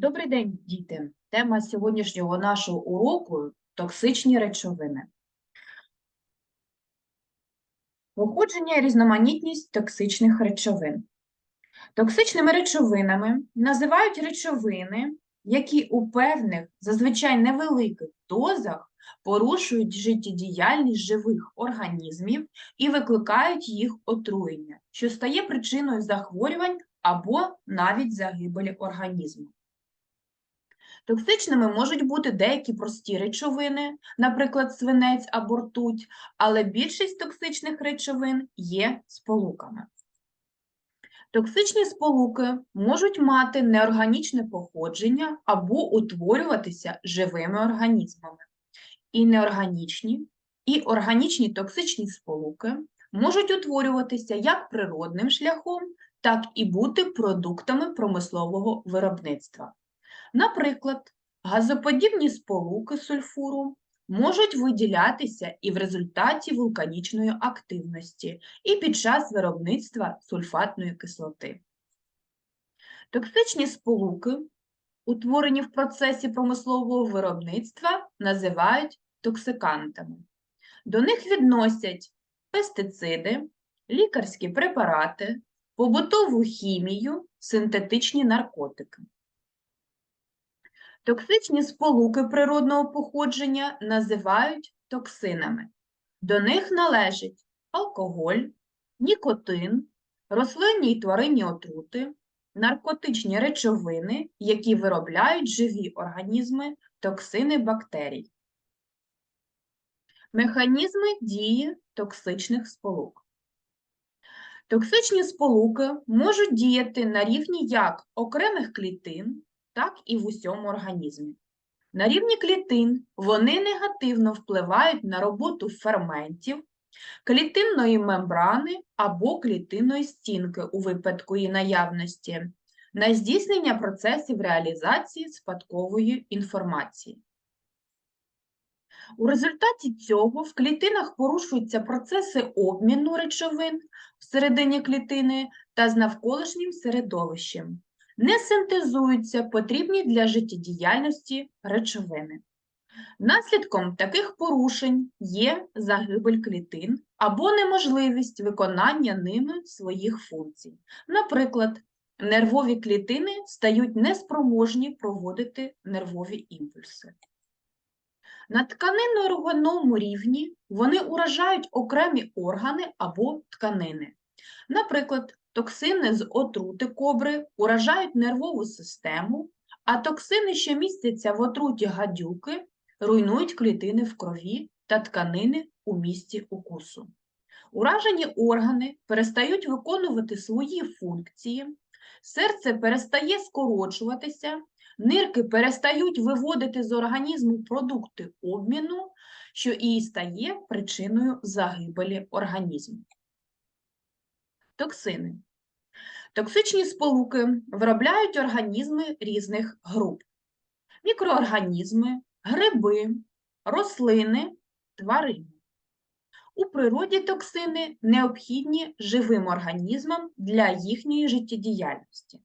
Добрий день, діти! Тема сьогоднішнього нашого уроку токсичні речовини. Походження і різноманітність токсичних речовин. Токсичними речовинами називають речовини, які у певних, зазвичай невеликих дозах порушують життєдіяльність живих організмів і викликають їх отруєння, що стає причиною захворювань або навіть загибелі організму. Токсичними можуть бути деякі прості речовини, наприклад, свинець або ртуть, але більшість токсичних речовин є сполуками. Токсичні сполуки можуть мати неорганічне походження або утворюватися живими організмами. І неорганічні, і органічні токсичні сполуки можуть утворюватися як природним шляхом, так і бути продуктами промислового виробництва. Наприклад, газоподібні сполуки сульфуру можуть виділятися і в результаті вулканічної активності, і під час виробництва сульфатної кислоти. Токсичні сполуки, утворені в процесі промислового виробництва, називають токсикантами. До них відносять пестициди, лікарські препарати, побутову хімію, синтетичні наркотики. Токсичні сполуки природного походження називають токсинами. До них належать алкоголь, нікотин, рослинні й тваринні отрути, наркотичні речовини, які виробляють живі організми, токсини бактерій. Механізми дії токсичних сполук. Токсичні сполуки можуть діяти на рівні як окремих клітин, так і в усьому організмі. На рівні клітин вони негативно впливають на роботу ферментів, клітинної мембрани або клітинної стінки у випадку її наявності, на здійснення процесів реалізації спадкової інформації. У результаті цього в клітинах порушуються процеси обміну речовин всередині клітини та з навколишнім середовищем не синтезуються потрібні для життєдіяльності речовини. Наслідком таких порушень є загибель клітин або неможливість виконання ними своїх функцій. Наприклад, нервові клітини стають неспроможні проводити нервові імпульси. На тканинно-органному рівні вони уражають окремі органи або тканини. Наприклад, Токсини з отрути кобри уражають нервову систему, а токсини, що містяться в отруті гадюки, руйнують клітини в крові та тканини у місці укусу. Уражені органи перестають виконувати свої функції, серце перестає скорочуватися, нирки перестають виводити з організму продукти обміну, що і стає причиною загибелі організму. Токсини. Токсичні сполуки виробляють організми різних груп: мікроорганізми, гриби, рослини, тварини. У природі токсини необхідні живим організмам для їхньої життєдіяльності.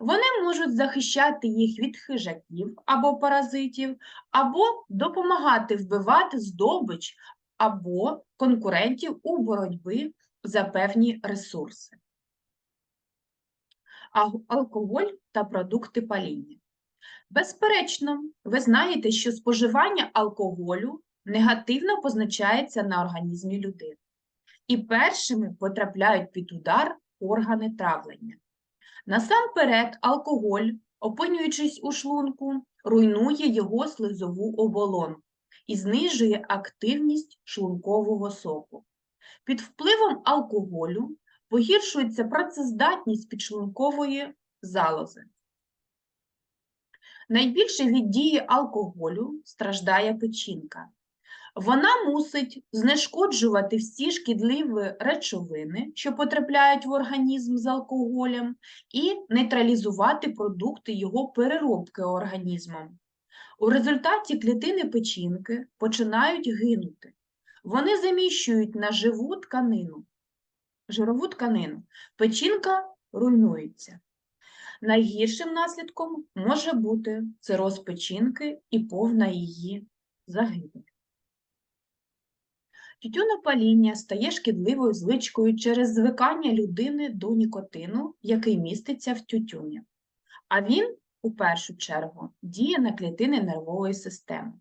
Вони можуть захищати їх від хижаків або паразитів, або допомагати вбивати здобич або конкурентів у боротьбі за певні ресурси алкоголь та продукти паління. Безперечно, ви знаєте, що споживання алкоголю негативно позначається на організмі людини, і першими потрапляють під удар органи травлення. Насамперед, алкоголь, опинюючись у шлунку, руйнує його слизову оболонку і знижує активність шлункового соку. Під впливом алкоголю погіршується працездатність підшлункової залози. Найбільше від дії алкоголю страждає печінка. Вона мусить знешкоджувати всі шкідливі речовини, що потрапляють в організм з алкоголем, і нейтралізувати продукти його переробки організмом. У результаті клітини печінки починають гинути. Вони заміщують на живу тканину жирову тканину. Печінка руйнується. Найгіршим наслідком може бути цироз печінки і повна її загибель. Тютюнопаління стає шкідливою звичкою через звикання людини до нікотину, який міститься в тютюні. А він, у першу чергу, діє на клітини нервової системи.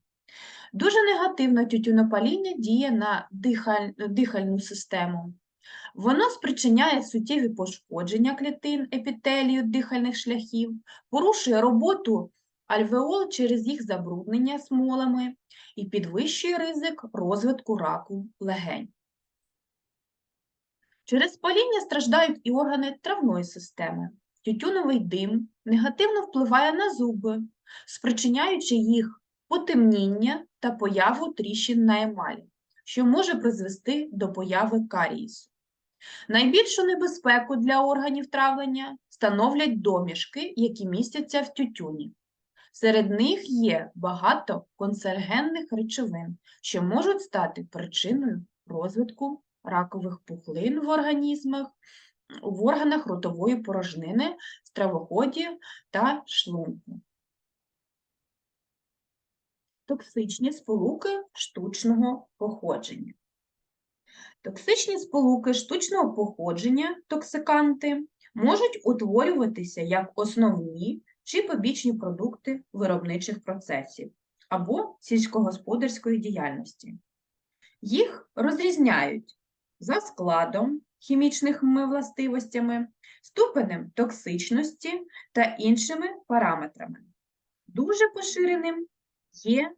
Дуже негативно тютюнопаління діє на дихаль... дихальну систему. Воно спричиняє суттєві пошкодження клітин епітелію дихальних шляхів, порушує роботу альвеол через їх забруднення смолами і підвищує ризик розвитку раку легень. Через паління страждають і органи травної системи. Тютюновий дим негативно впливає на зуби, спричиняючи їх потемніння та появу тріщин на емалі, що може призвести до появи карієсу. Найбільшу небезпеку для органів травлення становлять домішки, які містяться в тютюні. Серед них є багато консергенних речовин, що можуть стати причиною розвитку ракових пухлин в організмах, в органах ротової порожнини, стравоході та шлунку. Токсичні сполуки штучного походження. Токсичні сполуки штучного походження, токсиканти, можуть утворюватися як основні чи побічні продукти виробничих процесів або сільськогосподарської діяльності. Їх розрізняють за складом, хімічними властивостями, ступенем токсичності та іншими параметрами. Дуже поширеним є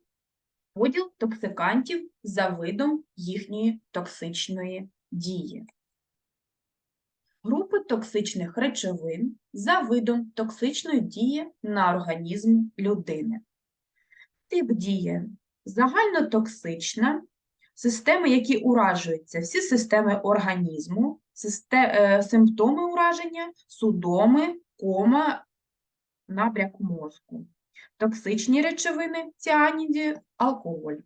поділ токсикантів за видом їхньої токсичної дії. Групи токсичних речовин за видом токсичної дії на організм людини. Тип дії загальнотоксична, системи, які уражуються, всі системи організму, е, симптоми ураження, судоми, кома, набряк мозку. Токсичні речовини, ціаніді, алкоголь.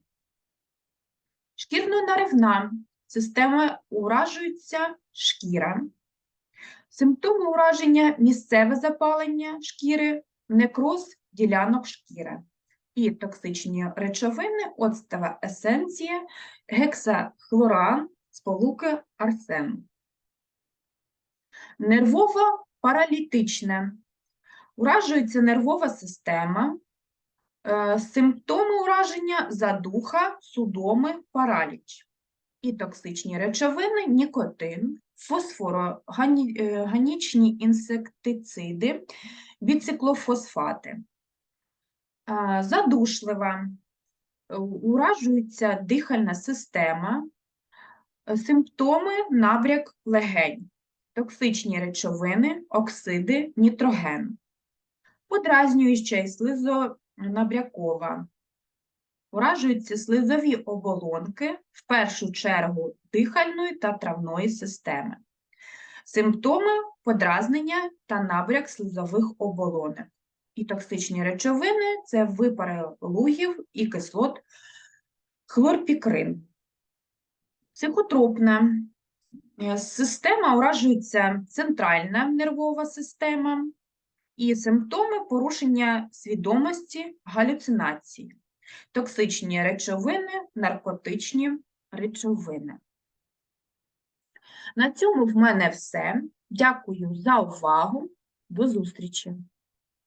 Шкірно-наривна система уражується шкіра. Симптоми ураження місцеве запалення шкіри, некроз ділянок шкіри. І токсичні речовини, оцтова есенція, гексахлоран, сполуки арсену. Нервово-паралітичне. Уражується нервова система, е, симптоми ураження задуха, судоми, параліч. І токсичні речовини, нікотин, фосфороганічні інсектициди, біциклофосфати. Е, Задушлива, е, уражується дихальна система, е, симптоми набряк легень, токсичні речовини, оксиди, нітроген, подразнююча слизонабрякова. Уражуються слизові оболонки, в першу чергу дихальної та травної системи. Симптоми подразнення та набряк слизових оболонок. І токсичні речовини це випари лугів і кислот хлорпікрин. Психотропна е, система уражується центральна нервова система і симптоми порушення свідомості, галюцинації токсичні речовини, наркотичні речовини. На цьому в мене все. Дякую за увагу. До зустрічі!